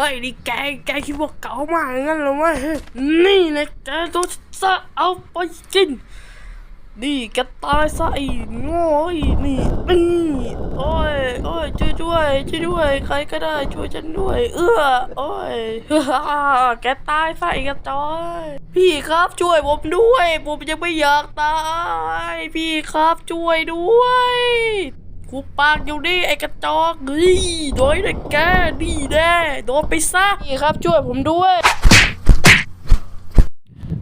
เฮ้ยนี่แกแกคิดว่าเก๋ามากงั้นหรอวะนี่นะแกต้องซะเอาไปกิน นี่แกตายซะไอ้โง่ไอ้นี่นี่โอ้ยโอ้ยช่วยด้วยช่วยด้วย ใครก็ได้ช่วยฉันด้วย เอื้อโอ้ยแกตายซะไอ้กระจอย พี่ครับช่วยผมด้วย ผมยังไม่อยากตาย พี่ครับช่วยด้วย กูปากอยู่นี่ไอ้กระจอกเฮ้ยโดยนะแกนี่แน่โดนไปซะพี่ครับช่วยผมด้วย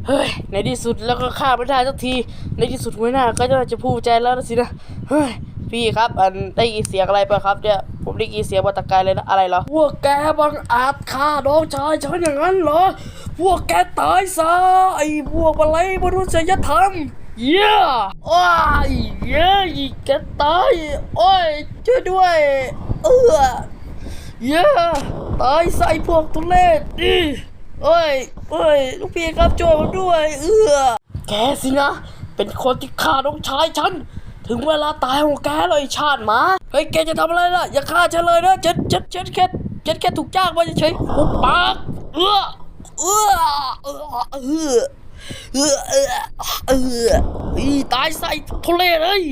เฮ้ย ในที่สุดแล้วก็ฆ่าไม่ได้สักที ในที่สุดหัวหน้าก็จะจะพูดใจแล้วนะสินะ เฮ้ย พี่ครับ อันได้ยินเสียงอะไรปะครับเนี่ย ผมได้ยินเสียงมาแตะไกลเลยนะ อะไรเหรอ พวกแกบังอาจฆ่าน้องชายฉันอย่างนั้นเหรอ พวกแกตายซะ ไอ้พวกอะไรมนุษยธรรม เย้อ้าย เย้แกตายโอ้ยช่วยด้วย เออเย้ตายใส่พวกทุเรศดิเอ้ยเอ้ยลูกพี่ครับช่วยผมด้วย เออแกสินะ เป็นคนที่ฆ่าน้องชายฉัน ถึงเวลาตายของแกเลยชาติหมาเฮ้ยแกจะทำอะไรล่ะ อย่าฆ่าฉันเลยนะฉันฉันฉันแค่ฉันแค่ถูกจ้างมาเฉยๆหุบปาก เออเออเออ เออเออเออตายใส่ทุเรศเลย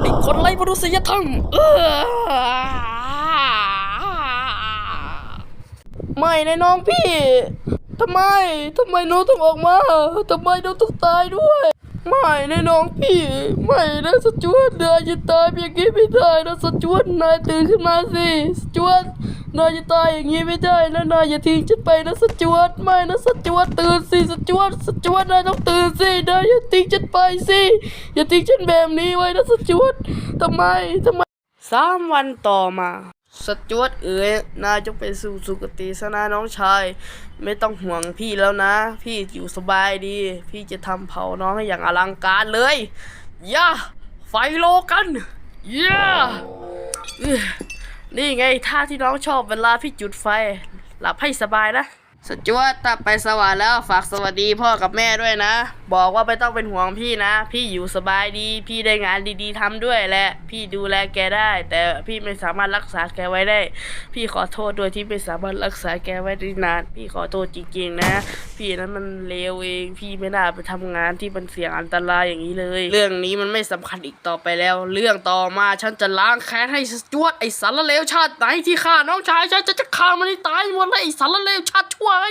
ไอ้คนไร้มนุษยธรรมเออไม่นะน้องพี่ทำไมทำไมน้องต้องออกมาทำไมน้องต้องตายด้วย ไม่นะน้องพี่ไม่นะสจวตนายจะตายอย่างนี้ไม่ได้นะสจวตนายตื่นขึ้นมาสิสจวตนายจะตายอย่างนี้ไม่ได้นะนายอย่าทิ้งฉันไปนะสจวตไม่นะสจวตตื่นสิสจวตสจวตนายต้องตื่นสินายอย่าทิ้งฉันไปสิอย่าทิ้งฉันแบบนี้ไว้นะสจวตทำไมทำไมสามวันต่อมา สจวตเอ๋ยนายจงไปสู่สุคติสนะน้องชาย ไม่ต้องห่วงพี่แล้วนะ พี่อยู่สบายดี พี่จะทำเผาน้องให้อย่างอลังการเลยย่าไฟโลกันย่านี่ไงท่าที่น้องชอบเวลาพี่จุดไฟ หลับให้สบายนะ สจวตถ้าไปสวรรค์แล้วฝากสวัสดีพ่อกับแม่ด้วยนะ บอกว่าไม่ต้องเป็นห่วงพี่นะ พี่อยู่สบายดี พี่ได้งานดีๆทำด้วยแหละพี่ดูแลแกได้ แต่พี่ไม่สามารถรักษาแกไว้ได้ พี่ขอโทษด้วยที่ไม่สามารถรักษาแกไว้ได้นาน พี่ขอโทษจริงๆนะ พี่นั้นมันเลวเอง พี่ไม่น่าไปทำงานที่มันเสี่ยงอันตรายอย่างนี้เลย เรื่องนี้มันไม่สำคัญอีกต่อไปแล้ว เรื่องต่อมาฉันจะล้างแค้นให้สจวตไอ้สารเลวชาติไหนที่ฆ่าน้องชายฉันจะจะฆ่ามันให้ตายหมดเลยไอ้สารเลวชาติชั่วไอ้